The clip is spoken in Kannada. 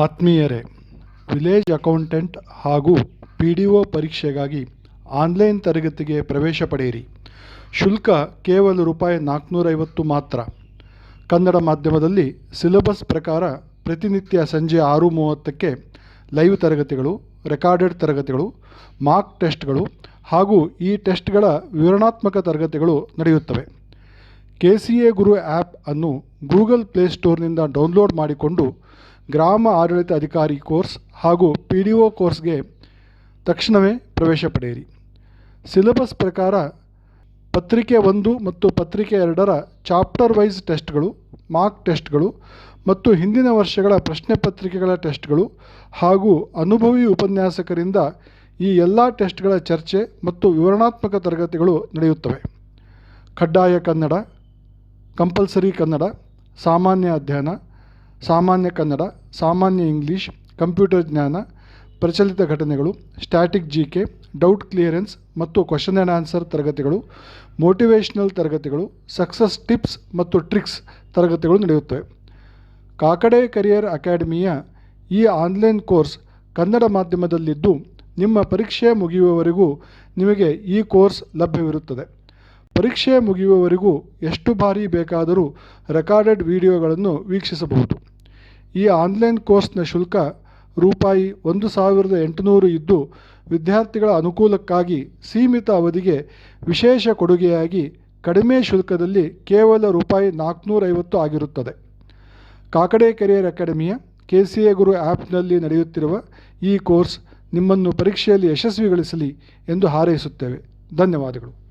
ಆತ್ಮೀಯರೇ, ವಿಲೇಜ್ ಅಕೌಂಟೆಂಟ್ ಹಾಗೂ ಪಿ ಡಿ ಒ ಪರೀಕ್ಷೆಗಾಗಿ ಆನ್ಲೈನ್ ತರಗತಿಗೆ ಪ್ರವೇಶ ಪಡೆಯಿರಿ. ಶುಲ್ಕ ಕೇವಲ ರೂಪಾಯಿ ನಾಲ್ಕುನೂರೈವತ್ತು ಮಾತ್ರ. ಕನ್ನಡ ಮಾಧ್ಯಮದಲ್ಲಿ ಸಿಲೆಬಸ್ ಪ್ರಕಾರ ಪ್ರತಿನಿತ್ಯ ಸಂಜೆ ಆರು ಮೂವತ್ತಕ್ಕೆ ಲೈವ್ ತರಗತಿಗಳು, ರೆಕಾರ್ಡೆಡ್ ತರಗತಿಗಳು, ಮಾಕ್ ಟೆಸ್ಟ್ಗಳು ಹಾಗೂ ಈ ಟೆಸ್ಟ್ಗಳ ವಿವರಣಾತ್ಮಕ ತರಗತಿಗಳು ನಡೆಯುತ್ತವೆ. K C A Guru app ಅನ್ನು ಗೂಗಲ್ ಪ್ಲೇಸ್ಟೋರ್ನಿಂದ ಡೌನ್ಲೋಡ್ ಮಾಡಿಕೊಂಡು ಗ್ರಾಮ ಆಡಳಿತ ಅಧಿಕಾರಿ ಕೋರ್ಸ್ ಹಾಗೂ ಪಿ ಡಿ ಒ ಕೋರ್ಸ್ಗೆ ತಕ್ಷಣವೇ ಪ್ರವೇಶ ಪಡೆಯಿರಿ. ಸಿಲೆಬಸ್ ಪ್ರಕಾರ ಪತ್ರಿಕೆ ಒಂದು ಮತ್ತು ಪತ್ರಿಕೆ ಎರಡರ ಚಾಪ್ಟರ್ ವೈಸ್ ಟೆಸ್ಟ್ಗಳು ಮಾರ್ಕ್ ಟೆಸ್ಟ್ಗಳು ಮತ್ತು ಹಿಂದಿನ ವರ್ಷಗಳ ಪ್ರಶ್ನೆ ಪತ್ರಿಕೆಗಳ ಟೆಸ್ಟ್ಗಳು ಹಾಗೂ ಅನುಭವಿ ಉಪನ್ಯಾಸಕರಿಂದ ಈ ಎಲ್ಲ ಟೆಸ್ಟ್ಗಳ ಚರ್ಚೆ ಮತ್ತು ವಿವರಣಾತ್ಮಕ ತರಗತಿಗಳು ನಡೆಯುತ್ತವೆ. ಕಡ್ಡಾಯ ಕನ್ನಡ, ಕಂಪಲ್ಸರಿ ಕನ್ನಡ, ಸಾಮಾನ್ಯ ಅಧ್ಯಯನ ಸಾಮಾನ್ಯ ಕನ್ನಡ, ಸಾಮಾನ್ಯ ಇಂಗ್ಲೀಷ್, ಕಂಪ್ಯೂಟರ್ ಜ್ಞಾನ, ಪ್ರಚಲಿತ ಘಟನೆಗಳು static G K doubt clearance ಮತ್ತು ಕ್ವಶನ್ ಆ್ಯಂಡ್ ಆನ್ಸರ್ ತರಗತಿಗಳು, ಮೋಟಿವೇಶ್ನಲ್ ತರಗತಿಗಳು, ಸಕ್ಸಸ್ ಟಿಪ್ಸ್ ಮತ್ತು ಟ್ರಿಕ್ಸ್ ತರಗತಿಗಳು ನಡೆಯುತ್ತವೆ. ಕಾಕಡೆ ಕರಿಯರ್ ಅಕಾಡೆಮಿಯ ಈ ಆನ್ಲೈನ್ ಕೋರ್ಸ್ ಕನ್ನಡ ಮಾಧ್ಯಮದಲ್ಲಿದ್ದು ನಿಮ್ಮ ಪರೀಕ್ಷೆ ಮುಗಿಯುವವರೆಗೂ ನಿಮಗೆ ಈ ಕೋರ್ಸ್ ಲಭ್ಯವಿರುತ್ತದೆ. ಪರೀಕ್ಷೆ ಮುಗಿಯುವವರೆಗೂ ಎಷ್ಟು ಬಾರಿ ಬೇಕಾದರೂ ರೆಕಾರ್ಡೆಡ್ ವಿಡಿಯೋಗಳನ್ನು ವೀಕ್ಷಿಸಬಹುದು. ಈ ಆನ್ಲೈನ್ ಕೋರ್ಸ್ನ ಶುಲ್ಕ ರೂಪಾಯಿ ಒಂದು ಸಾವಿರದ ಎಂಟುನೂರು ಇದ್ದು ವಿದ್ಯಾರ್ಥಿಗಳ ಅನುಕೂಲಕ್ಕಾಗಿ ಸೀಮಿತ ಅವಧಿಗೆ ವಿಶೇಷ ಕೊಡುಗೆಯಾಗಿ ಕಡಿಮೆ ಶುಲ್ಕದಲ್ಲಿ ಕೇವಲ ರೂಪಾಯಿ ನಾಲ್ಕುನೂರೈವತ್ತು ಆಗಿರುತ್ತದೆ. ಕಾಕಡೆ ಕೆರಿಯರ್ ಅಕಾಡೆಮಿಯ ಕೆ ಸಿ ಎ ಗುರು ಆ್ಯಪ್ನಲ್ಲಿ ನಡೆಯುತ್ತಿರುವ ಈ ಕೋರ್ಸ್ ನಿಮ್ಮನ್ನು ಪರೀಕ್ಷೆಯಲ್ಲಿ ಯಶಸ್ವಿಗೊಳಿಸಲಿ ಎಂದು ಹಾರೈಸುತ್ತೇವೆ. ಧನ್ಯವಾದಗಳು.